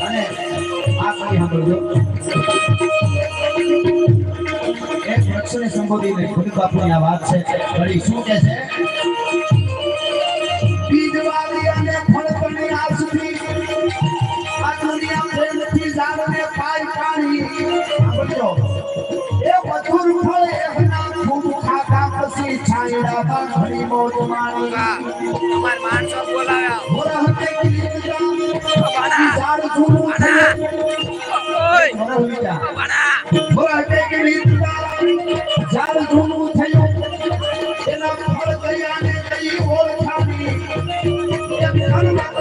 અને આ કોઈ સાંભળજો. એક સંબોધીને ખુદ બાપુની આ વાત છે. વળી શું કહે છે? બીજવાળી અને ફળપણની આસુરી આ દુનિયા પ્રેમથી ઝાડને પાય પાણી એ મધુર ફળ ખૂબ ખાધા પછી છાંયડામાં ઘણી મોજ માણી અમાર માણસો બોલાવ્યા. મોરા હતે. ઝાડ ઓય. I'm not.